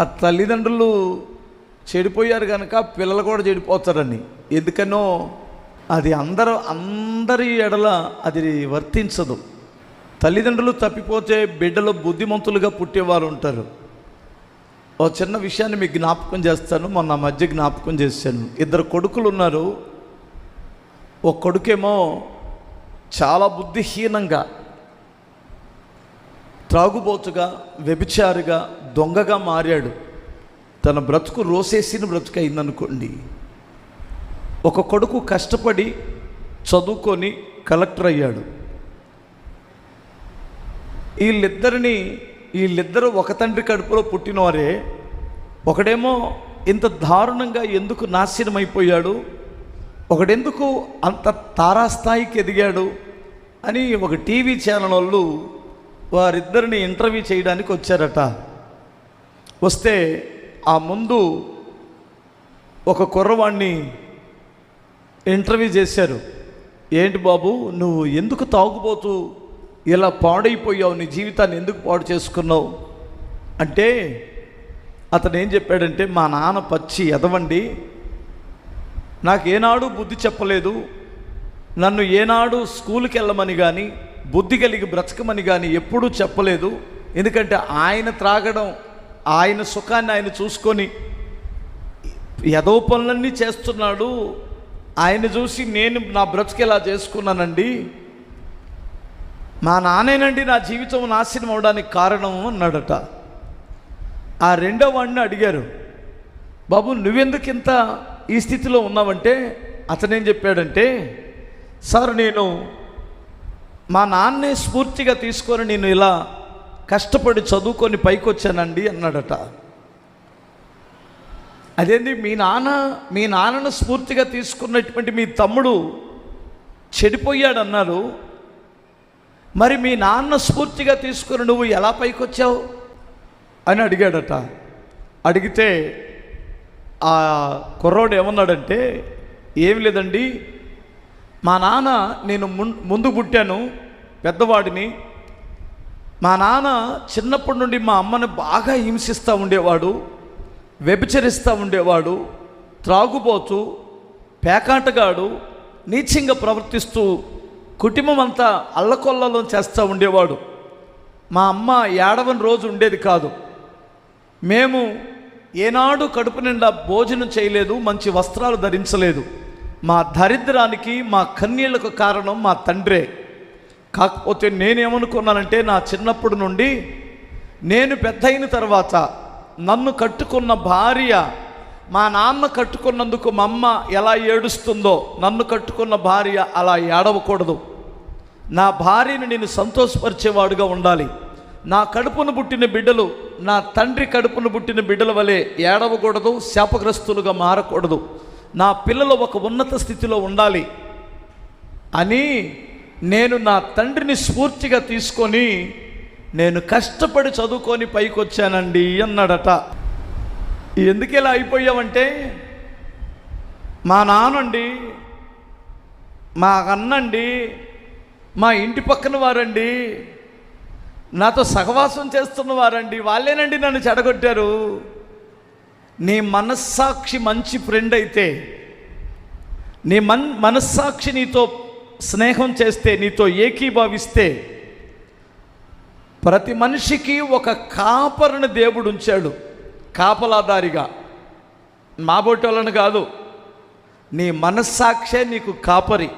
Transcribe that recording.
ఆ తల్లిదండ్రులు చెడిపోయారు కనుక పిల్లలు కూడా చెడిపోతారని. ఎందుకనో అది అందరూ అందరి ఎడల అది వర్తించదు. తల్లిదండ్రులు తప్పిపోతే బిడ్డలు బుద్ధిమంతులుగా పుట్టేవారు ఉంటారు. ఓ చిన్న విషయాన్ని మీకు జ్ఞాపకం చేస్తాను. మొన్న మధ్య జ్ఞాపకం చేశాను. ఇద్దరు కొడుకులు ఉన్నారు. ఒక కొడుకేమో చాలా బుద్ధిహీనంగా త్రాగుబోతుగా వ్యభిచారిగా దొంగగా మారాడు. తన బ్రతుకు రోసేసిన బ్రతుకు అయిందనుకోండి ఒక కొడుకు కష్టపడి చదువుకొని కలెక్టర్ అయ్యాడు. వీళ్ళిద్దరిని వీళ్ళిద్దరూ ఒక తండ్రి కడుపులో పుట్టినవారే ఒకడేమో ఇంత దారుణంగా ఎందుకు నాశనం అయిపోయాడు ఒకడెందుకు అంత తారాస్థాయికి ఎదిగాడు అని ఒక టీవీ ఛానల్ వాళ్ళు వారిద్దరిని ఇంటర్వ్యూ చేయడానికి వచ్చారట. వస్తే ఆ ముందు ఒక కుర్రవాణ్ణి ఇంటర్వ్యూ చేశారు. ఏంటి బాబు నువ్వు ఎందుకు తాగుబోతూ ఇలా పాడైపోయావు నీ జీవితాన్ని ఎందుకు పాడు చేసుకున్నావు? అంటే అతను ఏం చెప్పాడంటే మా నాన్న పచ్చి ఎదవండి. నాకు ఏనాడు బుద్ధి చెప్పలేదు. నన్ను ఏనాడు స్కూల్కి వెళ్ళమని కానీ బుద్ధి కలిగి బ్రతకమని కానీ ఎప్పుడూ చెప్పలేదు. ఎందుకంటే ఆయన త్రాగడం ఆయన సుఖాన్ని ఆయన చూసుకొని ఎదో పనులన్నీ చేస్తున్నాడు. ఆయన చూసి నేను నా బ్రతికేలా ఎలా చేసుకున్నానండి? మా నానేనండి నా జీవితం నాశనం అవడానికి కారణం అన్నాడట. ఆ రెండో వాడిని అడిగారు బాబు నువ్వెందుకు ఇంత ఈ స్థితిలో ఉన్నావంటే? అతనేం చెప్పాడంటే సార్ నేను మా నాన్నే స్ఫూర్తిగా తీసుకొని నేను ఇలా కష్టపడి చదువుకొని పైకి వచ్చానండి అన్నాడట. అదేంటి మీ నాన్న మీ నాన్నను స్ఫూర్తిగా తీసుకున్నటువంటి మీ తమ్ముడు చెడిపోయాడు అన్నారు మరి మీ నాన్న స్ఫూర్తిగా తీసుకుని నువ్వు ఎలా పైకి వచ్చావు అని అడిగాడట. అడిగితే ఆ కుర్రోడు ఏమన్నాడంటే ఏం లేదండి మా నాన్న నేను ముం- ముందు పుట్టాను పెద్దవాడిని. మా నాన్న చిన్నప్పటి నుండి మా అమ్మని బాగా హింసిస్తూ ఉండేవాడు వ్యభిచరిస్తూ ఉండేవాడు త్రాగుబోతు పేకాటగాడు నీచంగా ప్రవర్తిస్తూ కుటుంబం అంతా అల్లకొల్లలో చేస్తూ ఉండేవాడు. మా అమ్మ ఏడవని రోజు ఉండేది కాదు. మేము ఏనాడు కడుపు నిండా భోజనం చేయలేదు మంచి వస్త్రాలు ధరించలేదు. మా దరిద్రానికి మా కన్నీళ్ళకు కారణం మా తండ్రే. కాకపోతే నేనేమనుకున్నానంటే నా చిన్నప్పటి నుండి నేను పెద్ద అయిన తర్వాత నన్ను కట్టుకున్న భార్య మా నాన్న కట్టుకున్నందుకు మా అమ్మ ఎలా ఏడుస్తుందో నన్ను కట్టుకున్న భార్య అలా ఏడవకూడదు. నా భార్యని నేను సంతోషపరిచేవాడుగా ఉండాలి. నా కడుపును పుట్టిన బిడ్డలు నా తండ్రి కడుపును పుట్టిన బిడ్డల వలె ఏడవకూడదు శాపగ్రస్తులుగా మారకూడదు. నా పిల్లలు ఒక ఉన్నత స్థితిలో ఉండాలి అని నేను నా తండ్రిని స్ఫూర్తిగా తీసుకొని నేను కష్టపడి చదువుకొని పైకి వచ్చానండి అన్నాడట. ఎందుకు ఇలా అయిపోయావంటే మా నానండి మా అన్నండి మా ఇంటి పక్కన వారండి నాతో సహవాసం చేస్తున్న వారండి వాళ్ళేనండి నన్ను చెడగొట్టారు. నీ మనస్సాక్షి మంచి ఫ్రెండ్ అయితే నీ మన్ మనస్సాక్షి నీతో స్నేహం చేస్తే నీతో ఏకీభావిస్తే ప్రతి మనిషికి ఒక కాపరిని దేవుడు ఉంచాడు. కాపలాదారిగా మాబోటోళ్ళని కాదు. నీ మనస్సాక్షే నీకు కాపరి.